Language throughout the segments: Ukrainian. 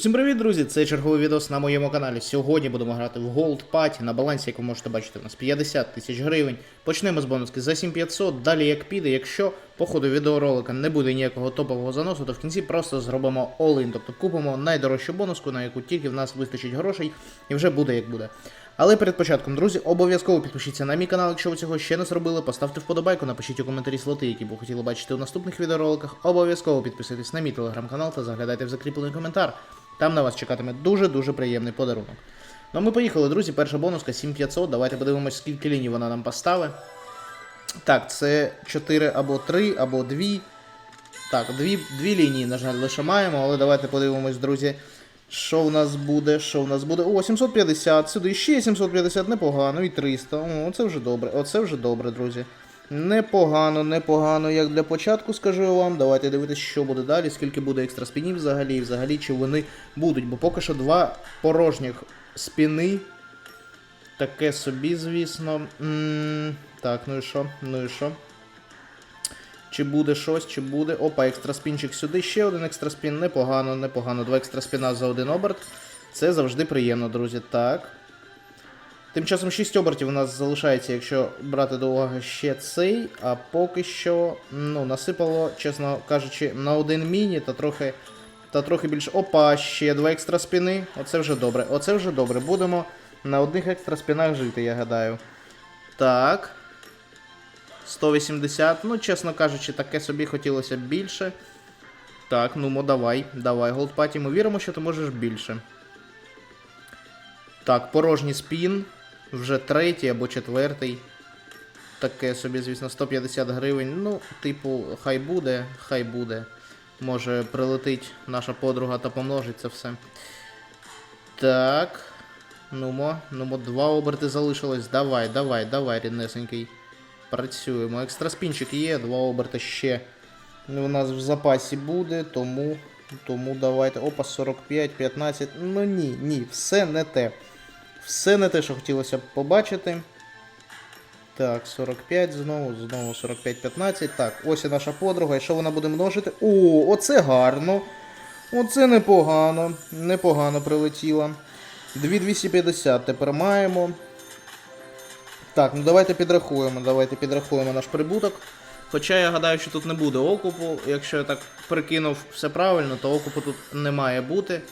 Усім привіт, друзі! Це черговий відос на моєму каналі. Сьогодні будемо грати в Gold Party на балансі, як ви можете бачити, у нас 50 тисяч гривень. Почнемо з бонуски за 7500, далі як піде. Якщо по ходу відеоролика не буде ніякого топового заносу, то в кінці просто зробимо all-in, тобто купимо найдорожчу бонуску, на яку тільки в нас вистачить грошей, і вже буде як буде. Але перед початком, друзі, обов'язково підпишіться на мій канал, якщо ви цього ще не зробили. Поставте вподобайку, напишіть у коментарі слоти, які б хотіли бачити у наступних відеороликах. Обов'язково підписуйтесь на мій телеграм-канал та заглядайте в закріплений коментар. Там на вас чекатиме дуже-дуже приємний подарунок. Ну, ми поїхали, друзі. Перша бонуска 7500. Давайте подивимось, скільки ліній вона нам поставить. Так, це 4 або 3, або 2. Так, дві, дві лінії, на жаль, лише маємо, але давайте подивимось, друзі. Що в нас буде? Що в нас буде? О, 750, сюди ще 750, непогано, і 300. О, це вже добре. Оце вже добре, друзі. Непогано, непогано, як для початку, скажу вам. Давайте дивитися, що буде далі, скільки буде екстра спінів взагалі, і взагалі, чи вони будуть. Бо поки що два порожніх спіни. Таке собі, звісно. м так, ну і що? Ну і що? Чи буде щось, чи буде. Опа, екстра спінчик сюди. Ще один екстра спін. Непогано, непогано. Два екстра спіна за один оберт. Це завжди приємно, друзі. Так. Тим часом 6 обертів у нас залишається, якщо брати до уваги ще цей. А поки що, ну, насипало, чесно кажучи, на один міні та трохи. Та трохи більше. Опа, ще два екстра спіни. Оце вже добре. Оце вже добре. Будемо на одних екстра спінах жити, я гадаю. Так. 180. Ну, чесно кажучи, таке собі хотілося б більше. Так, ну мо давай, давай, голдпаті, ми віримо, що ти можеш більше. Так, порожній спін. Вже третій або четвертий. Таке собі, звісно, 150 гривень. Ну, типу, хай буде, хай буде. Може прилетить наша подруга та помножить це все. Так. Нумо, нумо, два оберти залишилось. Давай, давай, давай, ріднесенький. Працюємо. Екстраспінчик є, два оберти ще у нас в запасі буде, тому. Тому давайте. Опа, 45, 15. Ну ні, ні, все не те. Все не те, що хотілося б побачити. Так, 45 знову, знову 45, 15. Так, ось і наша подруга. І що вона буде множити? О, оце гарно. Оце непогано. Непогано прилетіла. 2250 тепер маємо. Так, ну давайте підрахуємо, давайте підрахуємо наш прибуток. Хоча я гадаю, що тут не буде окупу. Якщо я так прикинув все правильно, то окупу тут не має бути.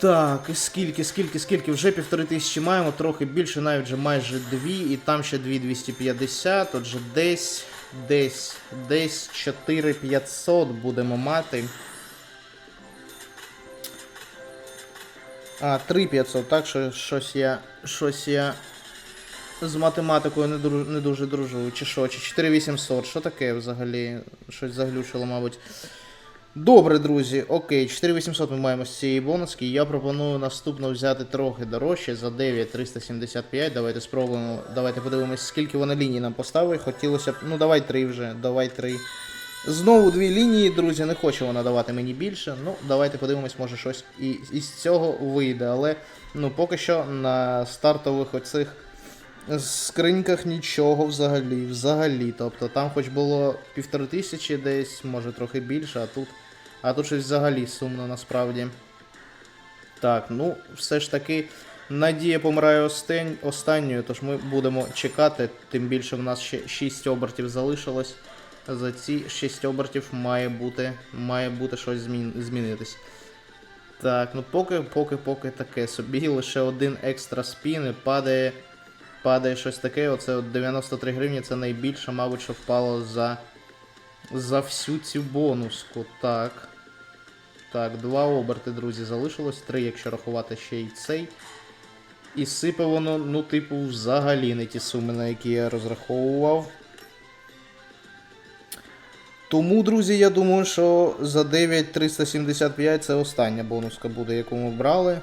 Так, скільки, скільки, скільки? Вже півтори тисячі маємо, трохи більше, навіть вже майже дві, і там ще 2250, отже, десь, десь, десь 4500 будемо мати. А, 3500, так, що щось я. Щось я з математикою не, дру, не дуже дружу. Чи що? Чи 4800? Що таке взагалі? Щось заглючило, мабуть. Добре, друзі, окей, 4800 ми маємо з цієї бонуски. Я пропоную наступно взяти трохи дорожче за 9375. Давайте спробуємо. Давайте подивимось, скільки вона ліній нам поставить. Хотілося б. Ну, давай три вже, давай три. Знову дві лінії, друзі, не хоче вона давати мені більше. Ну, давайте подивимось, може щось і із цього вийде. Але ну, поки що на стартових оцих скриньках нічого взагалі. Взагалі. Тобто там хоч було півтори тисячі десь, може трохи більше, а тут. А тут щось взагалі сумно насправді. Так, ну, все ж таки. Надія помирає останньою, тож ми будемо чекати. Тим більше в нас ще 6 обертів залишилось. За ці 6 обертів має бути має бути щось змін... змінитись. Так, ну поки, поки, поки таке собі. Лише один екстра спін і падає. Падає щось таке. Оце от 93 гривні це найбільше, мабуть, що впало за. За всю цю бонуску. Так. Так, два оберти, друзі, залишилось. Три, якщо рахувати ще й цей. І сипе воно, ну, типу, взагалі не ті суми, на які я розраховував. Тому, друзі, я думаю, що за 9375 це остання бонуска буде, яку ми брали.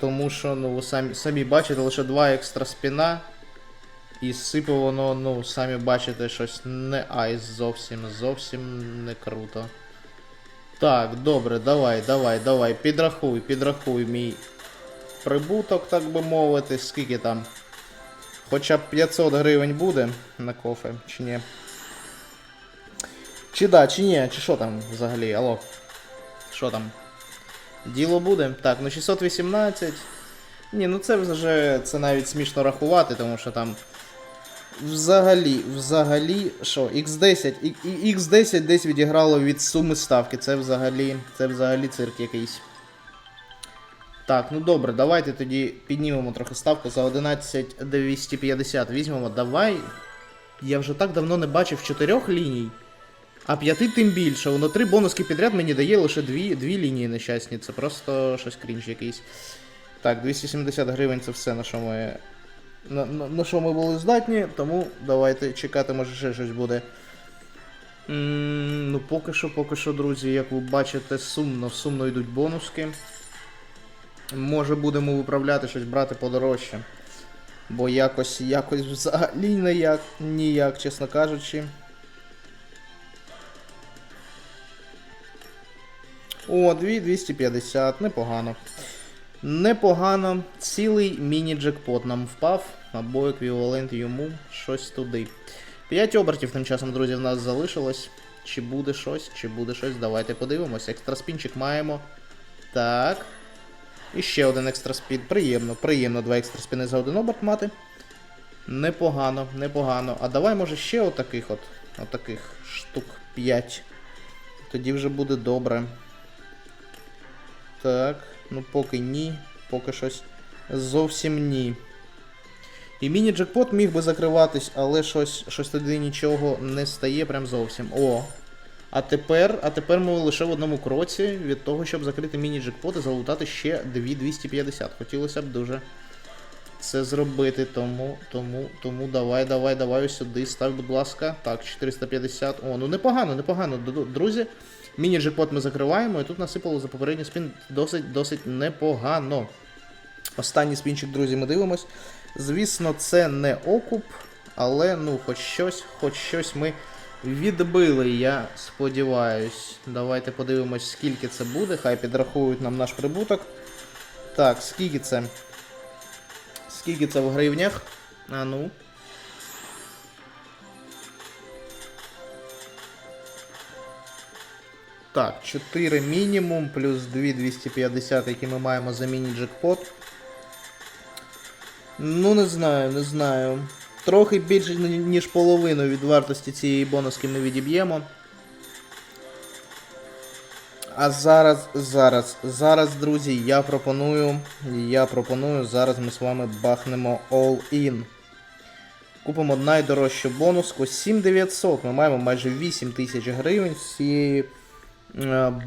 Тому що, ну, ви самі, самі бачите, лише два екстра спіна. І сипе воно, ну, самі бачите, щось не айс зовсім, зовсім не круто. Так, добре, давай, давай, давай, підрахуй, підрахуй мій прибуток, так би мовити, скільки там. Хоча б 500 гривень буде на кофе, чи ні? Чи да, чи ні, чи що там взагалі, алло? Що там? Діло буде. Так, ну 618. Ні, ну це вже це навіть смішно рахувати, тому що там. Взагалі, взагалі, що, X10, і- і- X10 десь відіграло від суми ставки. Це взагалі, це взагалі цирк якийсь. Так, ну добре, давайте тоді піднімемо трохи ставку за 11250 візьмемо. Давай. Я вже так давно не бачив чотирьох ліній. А п'яти тим більше. Воно три бонуски підряд мені дає лише дві, дві лінії нещасні. Це просто щось крінж якийсь. Так, 270 гривень це все, на що ми. На, на, на що ми були здатні, тому давайте чекати, може ще щось буде. м ну, поки що, поки що, друзі, як ви бачите, сумно, сумно йдуть бонуски. Може будемо виправляти щось брати подорожче. Бо якось, якось взагалі ніяк, ніяк, чесно кажучи. О, 2250, непогано. Непогано. Цілий міні-джекпот нам впав, або еквівалент йому щось туди. 5 обертів тим часом, друзі, в нас залишилось. Чи буде щось, чи буде щось, давайте подивимося. Екстраспінчик маємо. Так. І ще один екстраспін. Приємно, приємно два екстраспіни за один оберт мати. Непогано, непогано. А давай, може, ще отаких от. Отаких штук 5. Тоді вже буде добре. Так, ну поки ні. Поки щось зовсім ні. І міні-джекпот міг би закриватись, але щось, щось тоді нічого не стає прям зовсім. О. А тепер, а тепер ми лише в одному кроці від того, щоб закрити міні-джекпот і залутати ще 2250. Хотілося б дуже це зробити. Тому, тому, тому давай, давай, давай сюди. Став, будь ласка. Так, 450. О, ну непогано, непогано. Друзі, міні-джекпот ми закриваємо, і тут насипало за попередній спін досить, досить непогано. Останній спінчик, друзі, ми дивимось. Звісно, це не окуп, але ну, хоч щось, хоч щось ми відбили, я сподіваюсь. Давайте подивимось, скільки це буде. Хай підрахують нам наш прибуток. Так, скільки це? Скільки це в гривнях? А ну. Так, 4 мінімум, плюс 2 250, які ми маємо за міні-джекпот. Ну, не знаю, не знаю. Трохи більше, ніж половину від вартості цієї бонуски ми відіб'ємо. А зараз, зараз, зараз, друзі, я пропоную. Я пропоную, зараз ми з вами бахнемо all-in. Купимо найдорожчу бонуску 7900. Ми маємо майже 8 тисяч гривень з цієї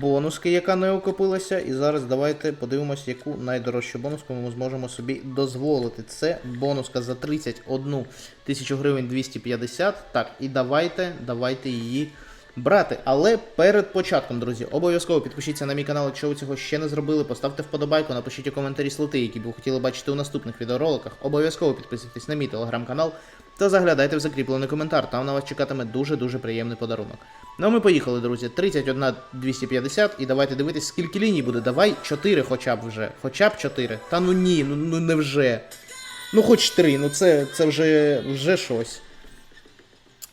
бонуски, яка не окупилася. І зараз давайте подивимось, яку найдорожчу бонуску ми зможемо собі дозволити. Це бонуска за 31 тисячу гривень 250. Так, і давайте, давайте її брати. Але перед початком, друзі, обов'язково підпишіться на мій канал, якщо ви цього ще не зробили. Поставте вподобайку, напишіть у коментарі слоти, які б ви хотіли бачити у наступних відеороликах. Обов'язково підписуйтесь на мій телеграм-канал та заглядайте в закріплений коментар. Там на вас чекатиме дуже-дуже приємний подарунок. Ну а ми поїхали, друзі. 31 250. І давайте дивитись, скільки ліній буде. Давай 4 хоча б вже. Хоча б 4. Та ну ні, ну, ну не вже. Ну хоч 3, ну це, це вже, вже щось.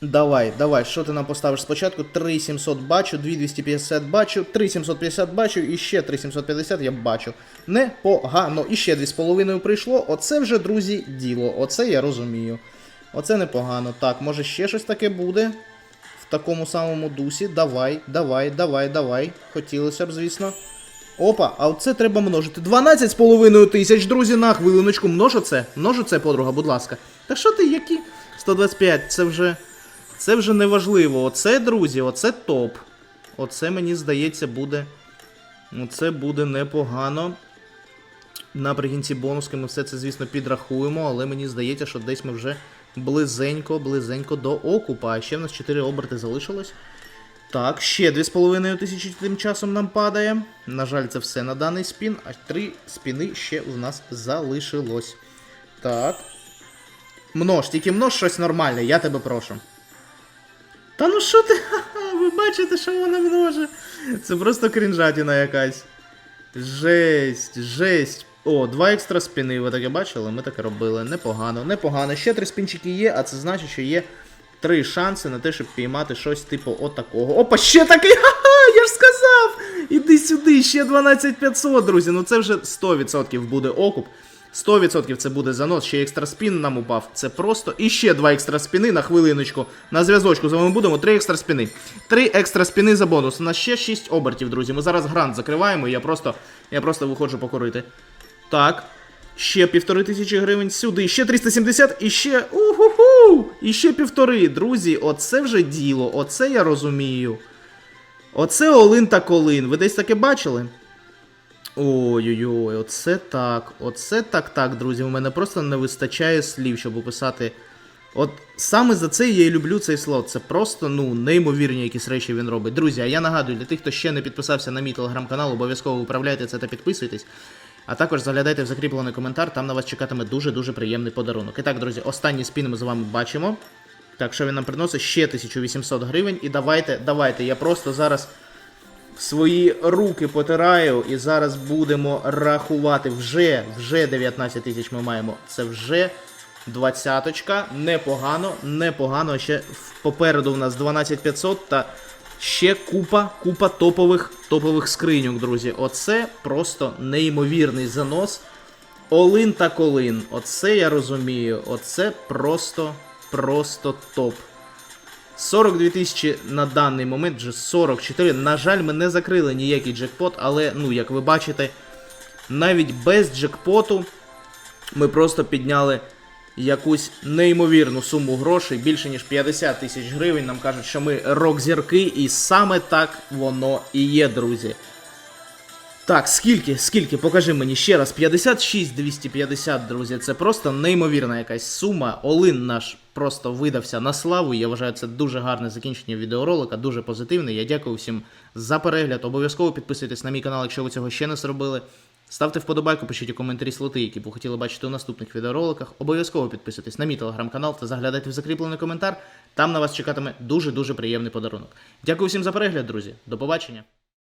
Давай, давай, що ти нам поставиш спочатку? 3700 бачу, 2250 бачу, 3750 бачу і ще 3750 я бачу. Непогано. І ще 2,5 прийшло. Оце вже, друзі, діло. Оце я розумію. Оце непогано. Так, може ще щось таке буде. В такому самому дусі. Давай, давай, давай, давай. Хотілося б, звісно. Опа, а оце треба множити. 12,5 тисяч, друзі, на хвилиночку. Множу це. Множу це, подруга, будь ласка. Та що ти, які? 125, це вже. Це вже не важливо. Оце, друзі, оце топ. Оце, мені здається, буде. Оце буде непогано. Наприкінці бонуски ми все це, звісно, підрахуємо, але мені здається, що десь ми вже близенько, близенько до окупа. А ще в нас 4 оберти залишилось. Так, ще 2,5 тисячі тим часом нам падає. На жаль, це все на даний спін, а 3 спіни ще в нас залишилось. Так. Множ, тільки множ щось нормальне, я тебе прошу. Та ну що ти? Ви бачите, що вона множе? Це просто крінжатіна якась. Жесть, жесть. О, два екстра спіни, ви таке бачили? Ми таке робили. Непогано, непогано. Ще три спінчики є, а це значить, що є три шанси на те, щоб піймати щось типу отакого. Опа, ще такий! Ха-ха! Я ж сказав! Іди сюди, ще 12500, друзі. Ну це вже 100% буде окуп. 100% це буде занос, ще екстра спін нам упав. Це просто. І ще два екстра спіни на хвилиночку. На зв'язочку з вами будемо. Три екстра спіни. Три екстра спіни за бонус. У нас ще 6 обертів, друзі. Ми зараз грант закриваємо. і Я просто, я просто виходжу покорити. Так. Ще півтори тисячі гривень сюди, ще 370 і ще. Уху! І ще півтори. Друзі, оце вже діло, оце я розумію. Оце Олин та Колин. Ви десь таке бачили? Ой-ой-ой, оце так. Оце так так, друзі. У мене просто не вистачає слів, щоб описати. От саме за це я і люблю цей слот. Це просто ну неймовірні якісь речі він робить. Друзі, а я нагадую, для тих, хто ще не підписався на мій телеграм-канал, обов'язково управляйте це та підписуйтесь. А також заглядайте в закріплений коментар, там на вас чекатиме дуже-дуже приємний подарунок. І так, друзі, останній спін ми з вами бачимо. Так, що він нам приносить? Ще 1800 гривень. І давайте, давайте, я просто зараз свої руки потираю, і зараз будемо рахувати. Вже, вже 19 тисяч ми маємо. Це вже двадцяточка. Непогано, непогано. Ще попереду в нас 12500 та ще купа, купа топових, топових скриньок, друзі. Оце просто неймовірний занос. Олин та колин. Оце я розумію. Оце просто, просто топ. 42 тисячі на даний момент, вже 44. На жаль, ми не закрили ніякий джекпот, але, ну, як ви бачите, навіть без джекпоту ми просто підняли якусь неймовірну суму грошей, більше ніж 50 тисяч гривень. Нам кажуть, що ми рок-зірки, і саме так воно і є, друзі. Так, скільки, скільки, покажи мені ще раз. 56 250, друзі. Це просто неймовірна якась сума. Олин наш просто видався на славу. Я вважаю, це дуже гарне закінчення відеоролика, дуже позитивне. Я дякую всім за перегляд. Обов'язково підписуйтесь на мій канал, якщо ви цього ще не зробили. Ставте вподобайку, пишіть у коментарі слоти, які б ви хотіли бачити у наступних відеороликах. Обов'язково підписуйтесь на мій телеграм-канал та заглядайте в закріплений коментар. Там на вас чекатиме дуже-дуже приємний подарунок. Дякую всім за перегляд, друзі. До побачення.